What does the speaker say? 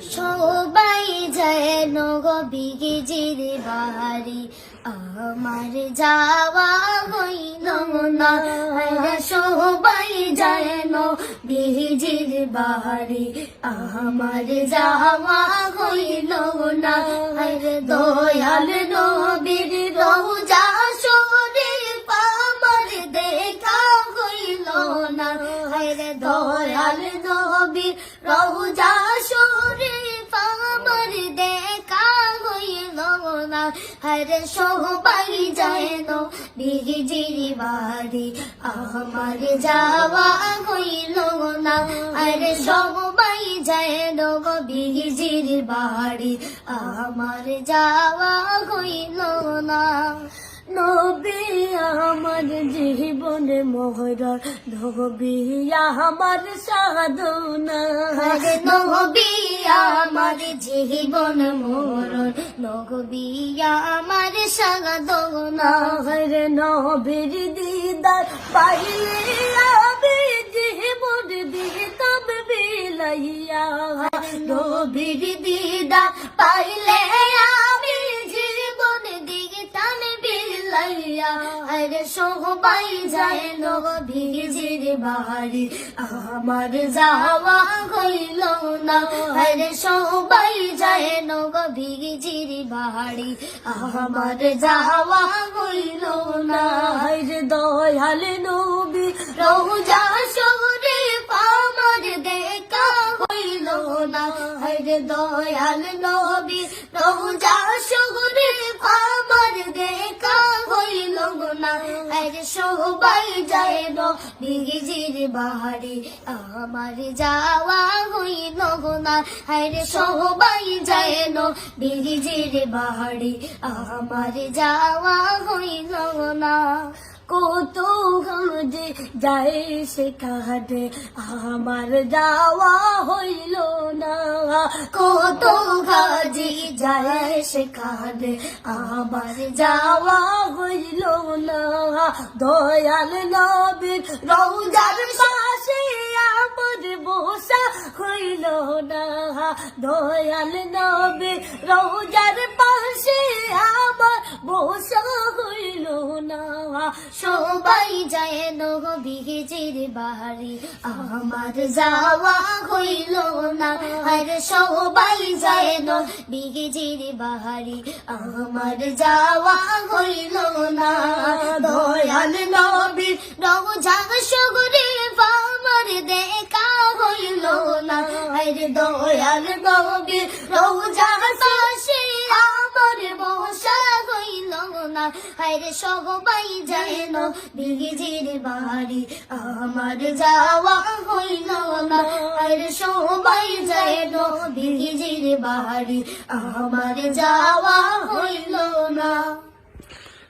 সবাই যেন জিরে বাড়ি। আমার যাওয়া হইল না সবাই যেন বিগিজির বাড়ি। আমার যাওয়া হইল না দয়াল নবীর রোজা শরীফ আমার দেখা হইল না। আরে সবাই যেন বিজির বাড়ি আমার যাওয়া হইল না। আরে সবাই যেন বিজির বাড়ি আমার যাওয়া হইল জীবনে মোহর নবী আমার সাধনা। নবী আমার জীবন মোহর নবী আমার সাধনা। হরে নবীর দিদার পাইলে আমি জীবন দিতাম বিলাইয়া। নবীর দিদার পাইলে বিলাইয়া আরে সবাই যায় নবীজির বাড়ি আমার যাওয়া হইল না, আরে সবাই যায় নবীজির বাড়ি আমার যাওয়া হইল না, আরে দয়াল নবী, রোজা শহরে আমার দেখা হইল না, আরে দয়াল নবী, রোজা শহরে আমার দেখা আরে সবাই যায় বিগিজির বাড়ি আমার যাওয়া হইল না। আরে সবাই যায় বিগিজির বাহারে। আমার যাওয়া হইল না। কত যে যায় সে কাঁদে আমার যাওয়া হইল না। কত গাজি যায় সে কাঁদে আমার যাওয়া হইল না। দয়াল নবীর রৌজার পাশে আমার বসা হইল না। দয়াল নবীর রৌজার পাশে আমার বসা হইল না। সবাই যায় নবীজির বাড়ি আমার যাওয়া হইল না। আর সবাই যায় নবীজির বাড়ি আমার যাওয়া হইল না। দয়াল নবীর রওজা সগরে আমার দেখা হইল না। আর দয়াল নবীর রওজা হায়রে সবাই যায় না বিগিজির বাড়ি আমার যাওয়া হইল না। হায়রে সবাই যায় না বিগিজির বাড়ি আমার যাওয়া হইল না।